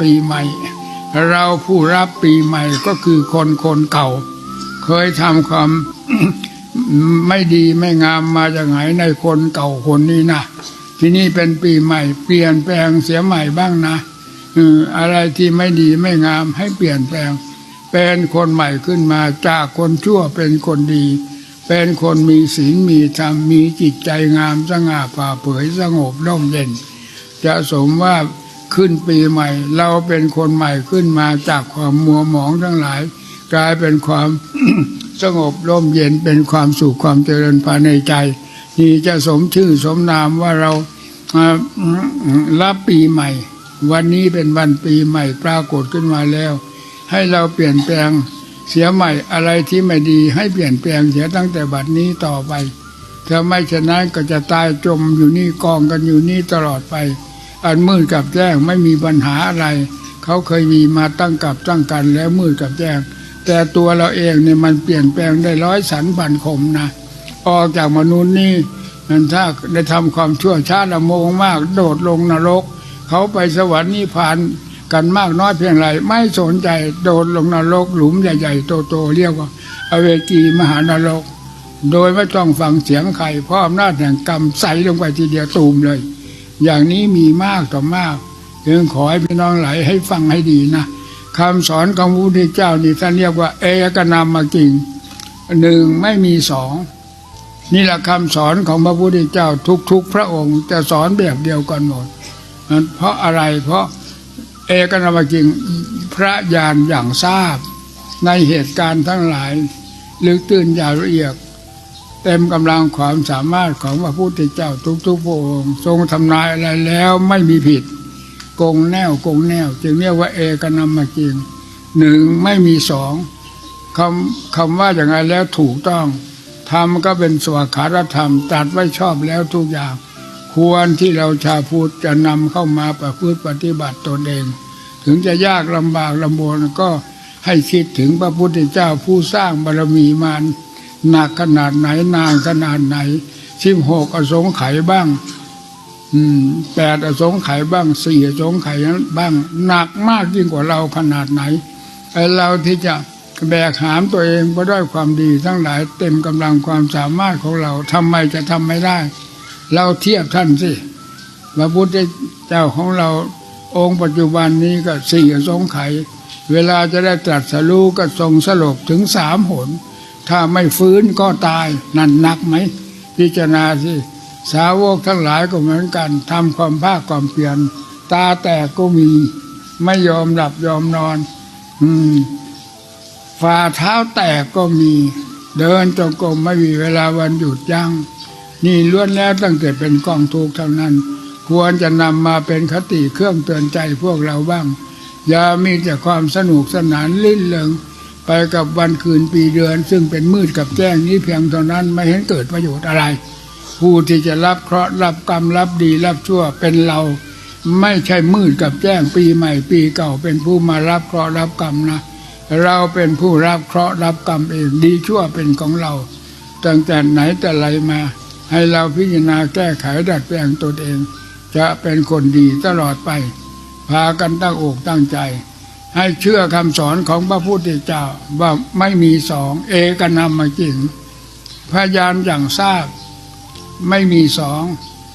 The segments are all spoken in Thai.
ปีใหม่ เราผู้รับปีใหม่ก็คือคนคนเก่า เคยทำความไม่ดีไม่งามมาจากไหนในคนเก่าคนนี้นะที่นี่เป็นปีใหม่ เปลี่ยนแปลงเสียใหม่บ้างนะอออะไรที่ไม่ดีไม่งามให้เปลี่ยนแปลง เป็นคนใหม่ขึ้นมาจากคนชั่วเป็นคนดี เป็นคนมีศีลมีธรรมมีจิตใจงามสง่าผ่าเผยสงบร่มเย็น จะสมว่า ขึ้นปีใหม่ เราเป็นคนใหม่ขึ้นมาจากความมัวหมองทั้งหลาย กลายเป็นความสงบร่มเย็นเป็นความสุขความเจริญภายในใจที่จะสมชื่อสมนามว่าเราอ่ารับปีใหม่ วันนี้เป็นวันปีใหม่ปรากฏขึ้นมาแล้ว ให้เราเปลี่ยนแปลงเสียใหม่อะไรที่ไม่ดีให้เปลี่ยนแปลงเสียตั้งแต่บัดนี้ต่อไปถ้าไม่ฉะนั้นก็จะตายจมอยู่นี่กองกันอยู่นี่ตลอดไป อันมืดกับแจ้งไม่มีปัญหาอะไร เขาเคยมีมาตั้งกับตั้งกันแล้วมืดกับแจ้ง แต่ตัวเราเองเนี่ยมันเปลี่ยนแปลงได้ร้อยสันพันคมนะออกจากมนุษย์นี่มันถ้าได้ทำความชั่วช้าละโมงมาก โดดลงนรก เขาไปสวรรค์นิพพานกันมากน้อยเพียงไรไม่สนใจโดดลงนรกหลุมใหญ่ๆโตๆเรียกว่า อเวจีมหานรก โดยไม่ต้องฟังเสียงใครเพราะอำนาจแห่งกรรมใส่ลงไปทีเดียวตูมเลย อย่างนี้มีมากต่อมากจึงขอให้พี่น้องหลายให้ฟังให้ดีนะคำสอนของพระพุทธเจ้านี่ท่านเรียกว่า เอกนามกิงหนึ่งไม่มีสองนี่แหละคำสอนของพระพุทธเจ้าทุก ๆ พระองค์จะสอนแบบเดียวกันหมดเพราะอะไรเพราะเอกนามกิงพระญาณอย่างทราบ ในเหตุการณ์ทั้งหลายลึกตื่นอย่างละเอียด เต็มกำลังความสามารถของพระพุทธเจ้าทุกๆพระองค์ ทรงทำนายอะไรแล้วไม่มีผิดกงแนวกงแนว จึงเรียกว่าเอกนามกิงหนึ่งไม่มีสองคำคำว่าอย่างไรแล้วถูกต้องธรรมก็เป็นสวขาธรรมตัดไว้ชอบแล้วทุกอย่าง ควรที่เราชาวพุทธจะนำเข้ามาประพฤติปฏิบัติตนเอง ถึงจะยากลำบากลำบนก็ให้คิดถึงพระพุทธเจ้าผู้สร้างบารมีมา หนักขนาดไหนนานขนาดไหนสิบหกอสงไขยบ้างแปดอสงไขยบ้างสี่อสงไขยบ้าง หนักมากยิ่งกว่าเราขนาดไหนไอเราที่จะแบกหามตัวเองก็ด้วยความดีทั้งหลายเต็มกำลังความสามารถของเราทำไมจะทำไม่ได้ เราเทียบท่านสิพระพุทธเจ้าของเราองค์ปัจจุบันนี้ก็สี่อสงไขยเวลาจะได้ตรัสรู้ก็ทรงสลบถึงสามหน ถ้าไม่ฟื้นก็ตายนั่นหนักไหม พิจารณาสิสาวกทั้งหลายก็เหมือนกันทำความภาคความเพียรตาแตกก็มี ไม่ยอมหลับยอมนอน อืมฝ่าเท้าแตกก็มี เดินจงกรมไม่มีเวลาวันหยุดยัง้งนี่ล้วนแล้วตั้งแต่เป็นกองทุกข์เท่านั้น ควรจะนำมาเป็นคติเครื่องเตือนใจพวกเราบ้าง อย่ามีแต่ความสนุกสนานลื่นเริง ไปกับวันคืนปีเดือน ซึ่งเป็นมืดกับแจ้งนี้เพียงเท่านั้นไม่เห็นเกิดประโยชน์อะไร ผู้ที่จะรับเคราะห์รับกรรมรับดีรับชั่วเป็นเราไม่ใช่มืดกับแจ้งปีใหม่ปีเก่าเป็นผู้มารับเคราะห์รับกรรมนะ เราเป็นผู้รับเคราะห์รับกรรมเองดีชั่วเป็นของเราตั้งแต่ไหนแต่ไรมา ให้เราพิจารณาแก้ไขดัดแปลงตนเอง จะเป็นคนดีตลอดไป พากันตั้งอกตั้งใจ ให้เชื่อคำสอนของพระพุทธเจ้าว่าไม่มีสอง เอกนามจริง พยานอย่างทราบไม่มีสอง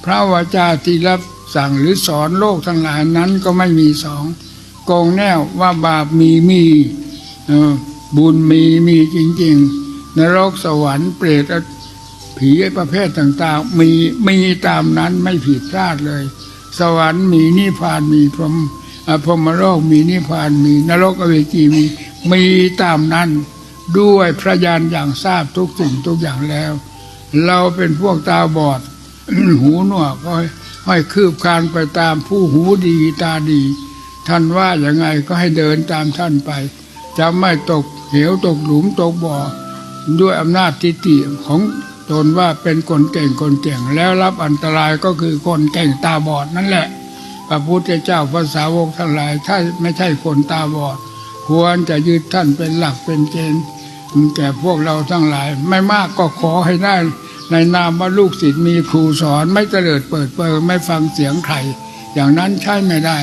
พระวจาที่รับสั่งหรือสอนโลกทั้งหลายนั้นก็ไม่มีสองโกงแน่วว่าบาปมีมีบุญมีมีจริง ๆ นรกสวรรค์เปรตผีประเภทต่างๆ มีมีตามนั้นไม่ผิดพลาดเลย สวรรค์มีนิพพานมีพรหมอะ พรหมโลกมีนิพพานมีนรกอเวจีมีมีตามนั้นด้วยพระญาณอย่างทราบทุกสิ่งทุกอย่างแล้ว เราเป็นพวกตาบอด หูหนวกก็ให้คืบคลานไปตามผู้หูดีตาดี ท่านว่าอย่างไงก็ให้เดินตามท่านไป จะไม่ตกเหวตกหลุมตกบ่อ ด้วยอำนาจทิฏฐิของตนว่าเป็นคนเก่งคนเก่งแล้วรับอันตรายก็คือคนเก่งตาบอดนั่นแหละ ระพุทธเจ้าภาษาวกทั้งหลาย ถ้าไม่ใช่คนตาบอด ควรจะยึดท่านเป็นหลักเป็นเกณฑ์แก่พวกเราทั้งหลาย ไม่มากก็ขอให้ได้ ในนามว่าลูกศิษย์มีครูสอนไม่เจริญเปิดเปิดไม่ฟังเสียงใครอย่างนั้นใช่ไม่ได้